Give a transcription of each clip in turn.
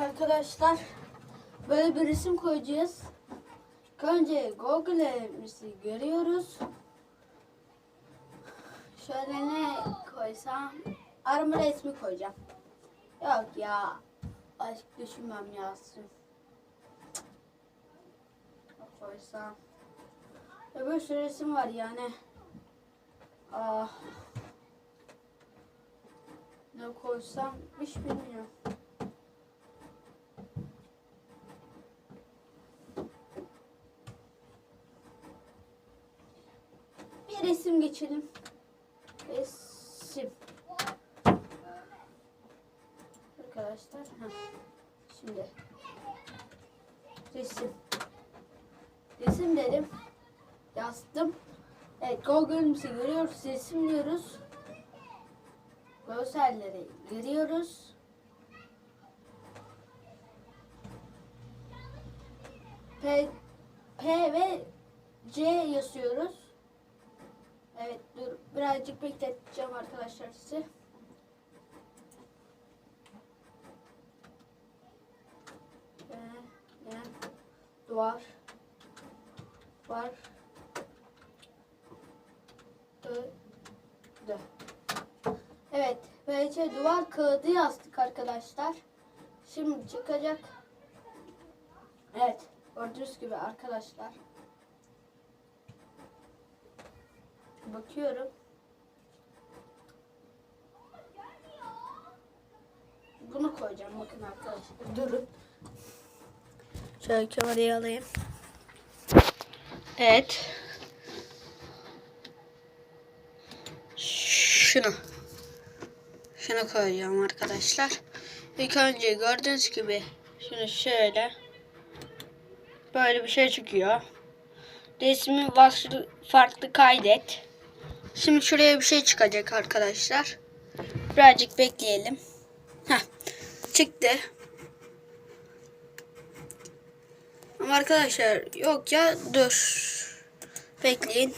Arkadaşlar. Böyle bir resim koyacağız. Önce Google'imizi görüyoruz. Şöyle ne koysam? Arama resmi koyacağım. Yok ya. Aşk düşünmem. Ne koysam? Bir sürü resim var yani. Ah. Ne koysam hiç bilmiyorum. Resim geçelim. Resim. Arkadaşlar. Heh. Şimdi. Resim. Resim dedim. Yazdım. Evet Google'ımızı görüyoruz. Resim diyoruz. Görselleri görüyoruz. P, P ve C yazıyoruz. Evet dur birazcık bekleteceğim arkadaşlar sizi. Ee, ne? Duvar. Var. Dö. Evet. BC duvar kağıdı yazdık arkadaşlar. Şimdi çıkacak. Evet. Gördüğünüz gibi arkadaşlar. Bakıyorum. Bunu koyacağım bakın arkadaşlar. Durun. Şöyle kamerayı alayım. Evet. Şunu. Şunu koyacağım arkadaşlar. İlk önce gördüğünüz gibi şunu şöyle böyle bir şey çıkıyor. Resmi farklı, kaydet. Şimdi şuraya bir şey çıkacak arkadaşlar. Birazcık bekleyelim. Heh, çıktı. Ama arkadaşlar yok ya dur. Bekleyin.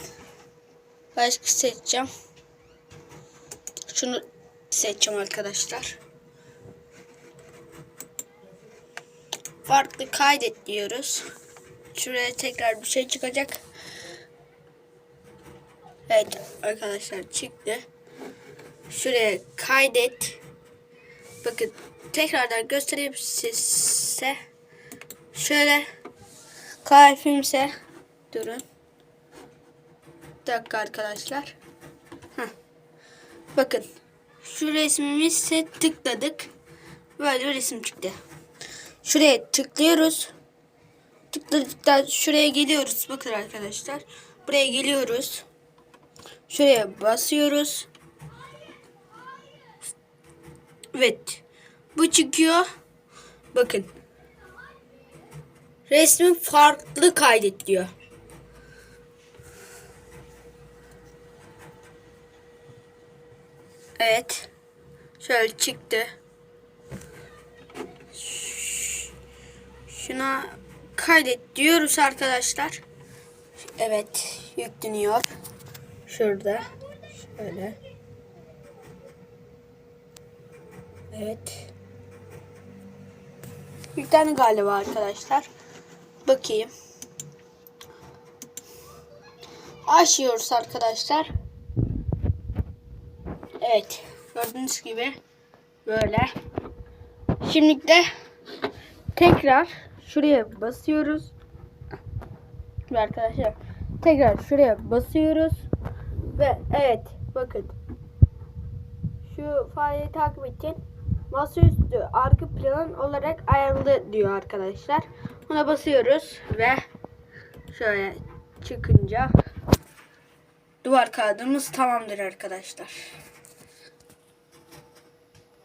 Başka seçeceğim. Şunu seçeceğim arkadaşlar. Farklı kaydet diyoruz. Şuraya tekrar bir şey çıkacak. Evet arkadaşlar çıktı. Şuraya kaydet. Bakın tekrardan göstereyim size. Şöyle kalbimse durun. Bir dakika arkadaşlar. Heh. Bakın şu resmimize tıkladık. Böyle bir resim çıktı. Şuraya tıklıyoruz. Tıkladıktan şuraya geliyoruz. Bakın arkadaşlar. Buraya geliyoruz. Şuraya basıyoruz. Evet. Bu çıkıyor. Bakın. Resmin farklı kaydet diyor. Evet. Şöyle çıktı. Şuna kaydet diyoruz arkadaşlar. Evet. Yükleniyor. Şurada. Şöyle. Evet. Yüklendi galiba arkadaşlar. Bakayım. Açıyoruz arkadaşlar. Evet. Gördüğünüz gibi böyle. Şimdi de tekrar şuraya basıyoruz. Ve arkadaşlar tekrar şuraya basıyoruz. Ve evet bakın. Şu fareyi takip edin. Masaüstü arka plan olarak ayarlı diyor arkadaşlar. Ona basıyoruz ve şöyle çıkınca duvar kağıdımız tamamdır arkadaşlar.